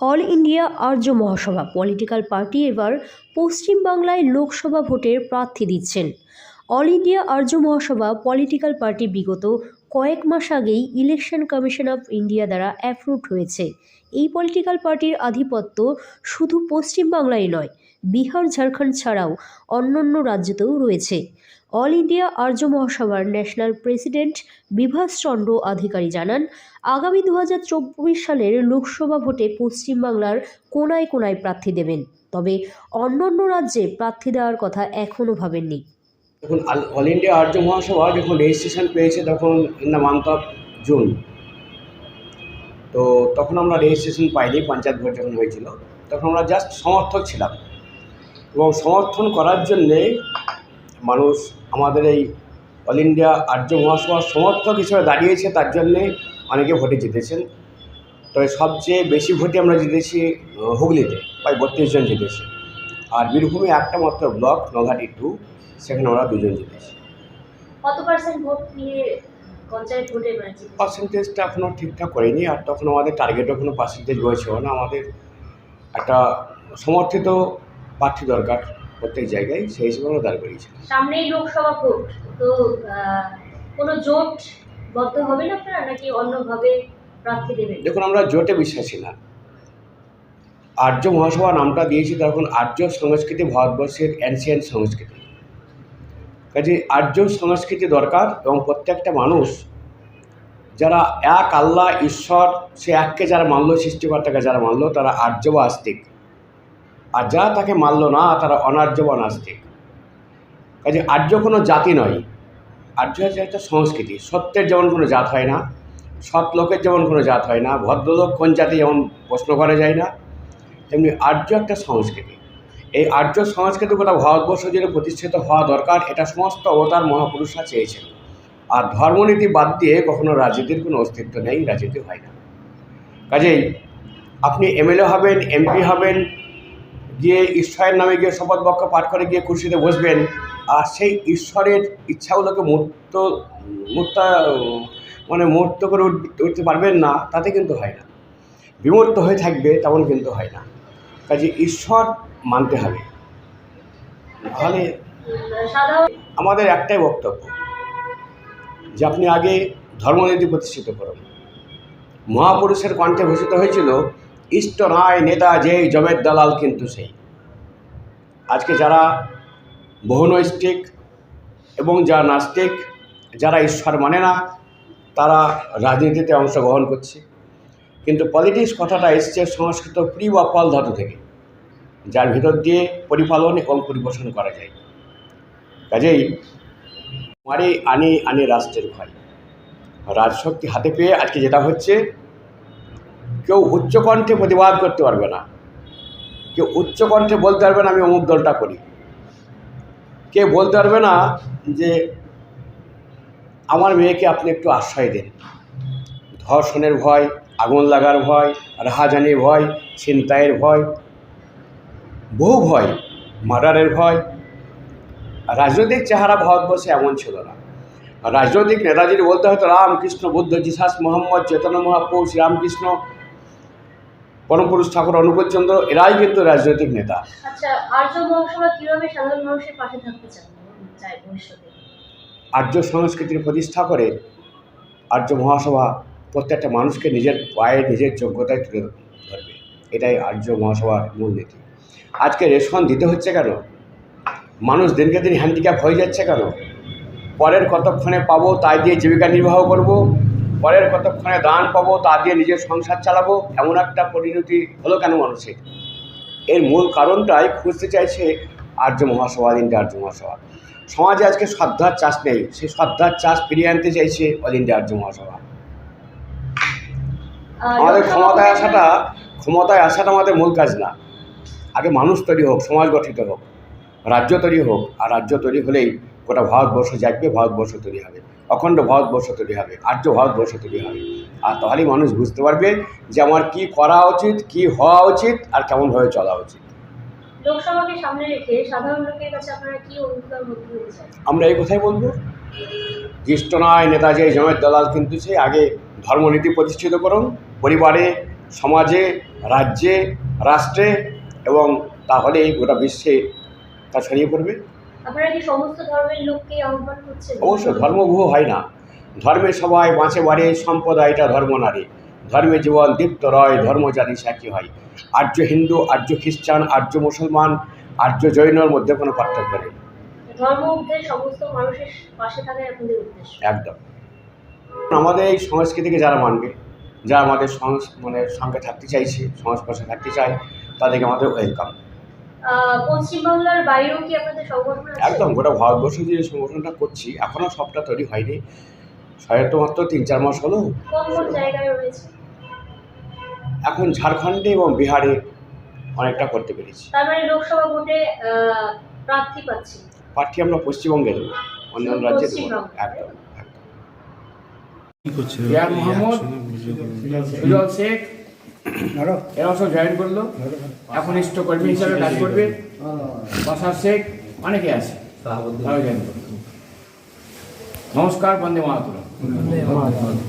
All India আর্য মহাসভা, political party এবার পশ্চিমবাংলায় লোকসভা ভোটের প্রার্থী দিচ্ছেন। অল ইন্ডিয়া আর্য মহাসভা, পলিটিক্যাল পার্টি বিগত কয়েক মাস আগেই ইলেকশন কমিশন অফ ইন্ডিয়া দ্বারা অ্যাপ্রুভড হয়েছে। এই পলিটিক্যাল পার্টির আধিপত্য শুধু পশ্চিমবাংলায় নয়, বিহার, ঝাড়খণ্ড ছাড়াও অন্যান্য রাজ্যতেও রয়েছে। অল ইন্ডিয়া আর্য মহাসভার ন্যাশনাল প্রেসিডেন্ট বিভাস চন্দ্র আধিকারী জানান, আগামী দু হাজার চব্বিশ সালের লোকসভা ভোটে পশ্চিমবাংলার কোনায় কোনায় প্রার্থী দেবেন। তবে অন্যান্য রাজ্যে প্রার্থী দেওয়ার কথা এখনও ভাবেননি। আল- অল ইন্ডিয়া আর্য মহাসভা যখন রেজিস্ট্রেশন পেয়েছে তখন in the month of June তো তখন আমরা রেজিস্ট্রেশন পাইনি, পঞ্চায়েত ভোট যখন হয়েছিল, তখন আমরা জাস্ট সমর্থক ছিলাম। এবং সমর্থন করার জন্যে মানুষ আমাদের এই অল ইন্ডিয়া আর্য মহাসভার সমর্থক হিসেবে দাঁড়িয়েছে তার জন্যে অনেকে ভোটে জিতেছেন। তবে সবচেয়ে বেশি ভোটে আমরা জিতেছি হুগলিতে প্রায় বত্রিশ জন জিতেছি। আর বীরভূমে একটা মাত্র ব্লক নলহাটি টু সেখানে আমরা দুজন জিতেছি। কত পার্সেন্ট ভোট নিয়ে পঞ্চায়েত ভোটে পার্সেন্টেজটা এখনও ঠিকঠাক করিনি আর তখন আমাদের টার্গেটও কোনো পার্সেন্টেজ রয়েছিল না। আমাদের একটা সমর্থিত প্রার্থী দরকার। প্রত্যেক জায়গায় সেই হিসেবে আমরা দাঁড় করিয়েছি। সামনেই লোকসভা ভোট তো কোনো জোট বদ্ধ হবে না আপনারা নাকি অন্যভাবে প্রার্থী দেবেন? দেখুন আমরা জোটে বিশ্বাসী না। আর্য মহাসভা নামটা দিয়েছি তখন আর্য সংস্কৃতি ভারতবর্ষের অ্যানসিয়েন্ট সংস্কৃতি। কাজে আর্য সংস্কৃতি দরকার এবং প্রত্যেকটা মানুষ যারা এক আল্লাহ ঈশ্বর সে এককে যারা মানলো সৃষ্টিকর্তাকে যারা মানলো তারা আর্য বা আস্তিক আর যারা তাকে মানলো না, তারা অনার্য বা নাস্তিক। কাজে আর্য কোনো জাতি নয়। আর্য হচ্ছে একটা সংস্কৃতি। সত্যের যেমন কোনো জাত হয় না সৎ লোকের যেমন কোনো জাত হয় না, ভদ্রলোক কোন জাতি যেমন প্রশ্ন করা যায় না, তেমনি আর্য একটা সংস্কৃতি। এই আর্য সংস্কৃতি গোটা ভারতবর্ষ জুড়ে প্রতিষ্ঠিত হওয়া দরকার, এটা সমস্ত অবতার মহাপুরুষরা চেয়েছেন। আর ধর্মনীতি বাদ দিয়ে কখনো রাজনীতির কোনো অস্তিত্ব নেই রাজনীতি হয় না। কাজেই আপনি এমএলএ হবেন, এমপি হবেন গিয়ে ঈশ্বরের নামে গিয়ে শপথ বাক্য পাঠ করে গিয়ে কুর্সিতে বসবেন। আর সেই ঈশ্বরের ইচ্ছাগুলোকে মূর্ত মূর্তা মানে মূর্ত করে উঠ- উঠতে পারবেন না, তাতে কিন্তু হয় না। বিমূর্ত হয়ে থাকবে তেমন কিন্তু হয় না। কাজে ঈশ্বর মানতে হবে। তাহলে আমাদের একটাই বক্তব্য, যে আপনি আগে ধর্মনীতি প্রতিষ্ঠিত করুন। মহাপুরুষের কণ্ঠে ঘোষিত হয়েছিল ইষ্ট নয় নেতা যেই জমের দালাল কিন্তু সেই। আজকে যারা বহুনৈষ্ঠিক এবং যারা নাস্তিক, যারা ঈশ্বর মানে না, তারা রাজনীতিতে অংশগ্রহণ করছে। কিন্তু পলিটিক্স কথাটা এসছে সংস্কৃত প্রি বা পল ধাতু থেকে, যার ভিতর দিয়ে পরিপালন এবং পরিবেশন করা যায়। কাজেই মারে আনি আনি রাষ্ট্রের ভয়। রাজশক্তি হাতে পেয়ে আজকে যেটা হচ্ছে কেউ উচ্চকণ্ঠে প্রতিবাদ করতে পারবে না। কেউ উচ্চকণ্ঠে বলতে পারবে না, আমি অমুক দলটা করি। কে বলতে পারবে না যে, আমার মেয়েকে আপনি একটু আশ্রয় দিন। ধর্ষণের ভয়, আগুন লাগার ভয়, রাহাজানির ভয়, ছিনতাইয়ের ভয়, বহু ভয়, মার্ডারের ভয়। রাজনৈতিক চেহারা ভারতবর্ষে এমন ছিল না। রাজনৈতিক নেতা যদি বলতে হতো রামকৃষ্ণ বুদ্ধ, জিসাস মোহাম্মদ চেতন মহাপুর শ্রীরামকৃষ্ণ পরমপুরুষ ঠাকুর অনুকূলচন্দ্র এরাই কিন্তু রাজনৈতিক নেতা। আচ্ছা আর্য মহাসভা কীভাবে সাধারণ মানুষের পাশে থাকতে চায় ভবিষ্যতে? আর্য সংস্কৃতির প্রতিষ্ঠা করে আর্য মহাসভা প্রত্যেকটা মানুষকে নিজের পায়ে নিজের যোগ্যতায় তুলে ধরবে। এটাই আর্য মহাসভার মূলনীতি আজকে রেশন দিতে হচ্ছে কেন? মানুষ দিনকে দিন হ্যান্ডিক্যাপ হয়ে যাচ্ছে কেন? পরের কতক্ষণে পাবো তাই দিয়ে জীবিকা নির্বাহ করব? পরের কতক্ষণে দান পাবো তা দিয়ে নিজের সংসার চালাবো এমন একটা পরিণতি হলো কেন মানুষের? এর মূল কারণটাই খুঁজতে চাইছে আর্য মহাসভা অল ইন্ডিয়া আর্য মহাসভা। সমাজে আজকে শ্রদ্ধার চাষ নেই সেই শ্রদ্ধার চাষ ফিরিয়ে আনতে চাইছে অল ইন্ডিয়া আর্য মহাসভা। আমাদের ক্ষমতায় আসাটা ক্ষমতায় আসাটা আমাদের মূল কাজ না। আগে মানুষ তৈরি হোক সমাজ গঠিত হোক। রাজ্য তৈরি হোক আর রাজ্য তৈরি হলেই গোটা ভারতবর্ষ জাগবে ভারতবর্ষ তৈরি হবে। অখণ্ড ভারতবর্ষ তৈরি হবে আর্য ভারতবর্ষ তৈরি হবে। আর তাহলেই মানুষ বুঝতে পারবে যে আমার কী করা উচিত কী হওয়া উচিত আর কেমনভাবে চলা উচিত। লোকসভাকে সামনে রেখে সাধারণ লোকের কাছে আপনারা কি অঙ্গীকার আমরা এই কথাই বলব। জ্যেষ্ঠ নয় নেতাজি জমের দলাল কিন্তু সে আগে ধর্মনীতি প্রতিষ্ঠিত করুন পরিবারে সমাজে রাজ্যে রাষ্ট্রে এবং তাহলে গোটা বিশ্বে তা ছড়িয়ে পড়বে। অবশ্য ধর্মভূ হয় না। ধর্মে সবাই বাঁচে বাড়ে সম্প্রদায়টা ধর্ম নারে। ধর্মে জীবন দীপ্ত রয় ধর্ম জানি সাক্ষী হয়। আর্য হিন্দু আর্য খ্রিস্টান আর্য মুসলমান আর্য জৈনর মধ্যে কোনো পার্থক্য নেই। একদম। আমাদের এই সংস্কৃতিকে যারা মানবে যারা আমাদের মানে সঙ্গে থাকতে চাইছে সংস্পর্শে থাকতে চায় তাদেরকে আমাদের ওয়েলকাম পশ্চিমবাংলার বাইরেও কি আপনাদের সংগঠন একদম গোটা ভারতবর্ষে যে সংগঠনটা করছি এখনও সবটা তৈরি হয়নি। হয়তো মাত্র তিন চার মাস হলো। জায়গায় রয়েছে? এখন ঝাড়খণ্ডে এবং বিহারে অনেকটা করতে পেরেছি। তার মানে লোকসভা ভোটে প্রার্থী পাচ্ছি প্রার্থী আমরা পশ্চিমবঙ্গে দেবো অন্যান্য রাজ্যে দেবো একদম একদম। কি করছে? ইয়ার মোহাম্মদ? শেখ। এরা সব জয়েন করল। এখন ইষ্টকর্মী হিসাবে কাজ করবে। বাসার শেখ অনেকে আছে। নমস্কার বন্দে মাতরম।